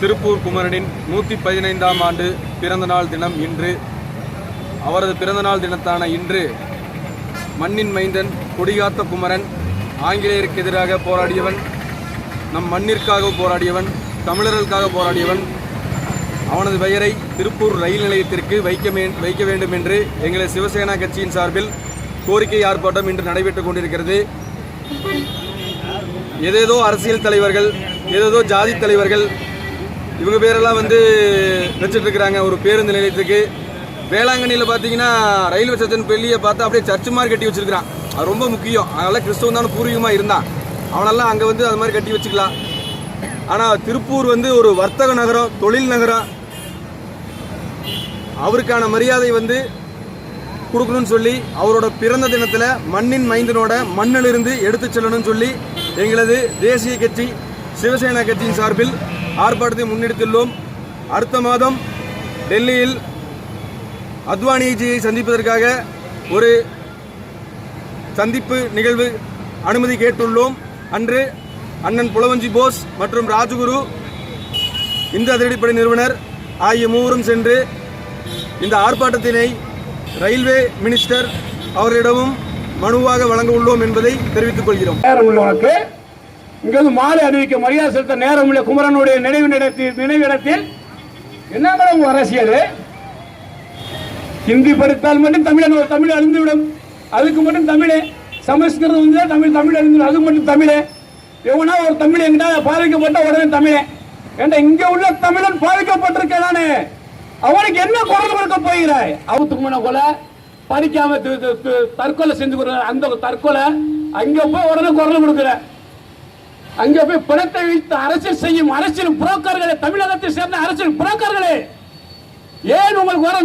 திருப்பூர் குமரனின் நூற்றி பதினைந்தாம் ஆண்டு பிறந்தநாள் தினம் இன்று. அவரது பிறந்தநாள் தினத்தான இன்று மண்ணின் மைந்தன் கொடிகாத்த குமரன் ஆங்கிலேயருக்கு எதிராக போராடியவன் நம் மண்ணிற்காக போராடியவன் தமிழர்களுக்காக போராடியவன் அவனது பெயரை திருப்பூர் ரயில் நிலையத்திற்கு வைக்க வைக்க வேண்டும் என்று எங்களது சிவசேனா கட்சியின் சார்பில் கோரிக்கை ஆர்ப்பாட்டம் இன்று நடைபெற்றுக் கொண்டிருக்கிறது. ஏதேதோ அரசியல் தலைவர்கள் ஏதேதோ ஜாதி தலைவர்கள் இவங்க பேரெல்லாம் வந்து வச்சுட்டு இருக்கிறாங்க ஒரு பேருந்து நிலையத்துக்கு. வேளாங்கண்ணியில் பார்த்தீங்கன்னா ரயில்வே ஸ்டேஷன் பெல்லியை பார்த்தா அப்படியே சர்ச்சு மாதிரி கட்டி வச்சிருக்கிறான். அது ரொம்ப முக்கியம். அதனால் கிறிஸ்தவம் தானே பூர்வீகமாக இருந்தான். அவனெல்லாம் அங்கே வந்து அது மாதிரி கட்டி வச்சுக்கலாம். ஆனால் திருப்பூர் வந்து ஒரு வர்த்தக நகரம் தொழில் நகரம். அவருக்கான மரியாதை வந்து கொடுக்கணும்னு சொல்லி அவரோட பிறந்த தினத்தில் மண்ணின் மைந்தனோட மண்ணிலிருந்து எடுத்து செல்லணும்னு சொல்லி எங்களது தேசிய கட்சி சிவசேனா கட்சியின் சார்பில் ஆர்ப்பாட்டத்தை முன்னெடுத்துள்ளோம். அடுத்த மாதம் டெல்லியில் அத்வானிஜியை சந்திப்பதற்காக ஒரு சந்திப்பு நிகழ்வு அனுமதி கேட்டுள்ளோம். அன்று அண்ணன் புலவஞ்சி போஸ் மற்றும் ராஜகுரு இந்து அதிரடிப்படை நிறுவனர் ஆகிய மூவரும் சென்று இந்த ஆர்ப்பாட்டத்தினை ரயில்வே மினிஸ்டர் அவர்களிடமும் மனுவாக வழங்க உள்ளோம் என்பதை தெரிவித்துக் கொள்கிறோம். இங்கிருந்து மாலை அறிவிக்க மரியாதை செலுத்த நேரம் உள்ள குமரனுடைய நினைவு இடத்தில் நினைவிடத்தில் என்ன மேடம் அரசியல்? ஹிந்தி படித்தால் மட்டும் தமிழன் ஒரு தமிழ் அழிந்துவிடும். அதுக்கு மட்டும் தமிழே. சமஸ்கிருதம் வந்து தமிழ் தமிழ் அழிந்துவிடும். அது மட்டும் தமிழே. எவனா ஒரு தமிழ் எங்கிட்ட பாதிக்கப்பட்ட உடனே தமிழே. ஏண்டா இங்க உள்ள தமிழன் பாதிக்கப்பட்டிருக்கானே அவனுக்கு என்ன குரல் கொடுக்க போகிறாய்? அவுத்துக்கு முன்ன கொலை படிக்காம தற்கொலை செஞ்சு கொடுக்குற அந்த தற்கொலை அங்க போய் உடனே குரல் கொடுக்குற. அங்க போய் பணத்தை வைத்து அரசியல் செய்யும் அரசியல் புரோக்கர்களே தமிழகத்தை சேர்ந்த அரசியல் புரோக்கர்களே ஏன் உங்களுக்கு வர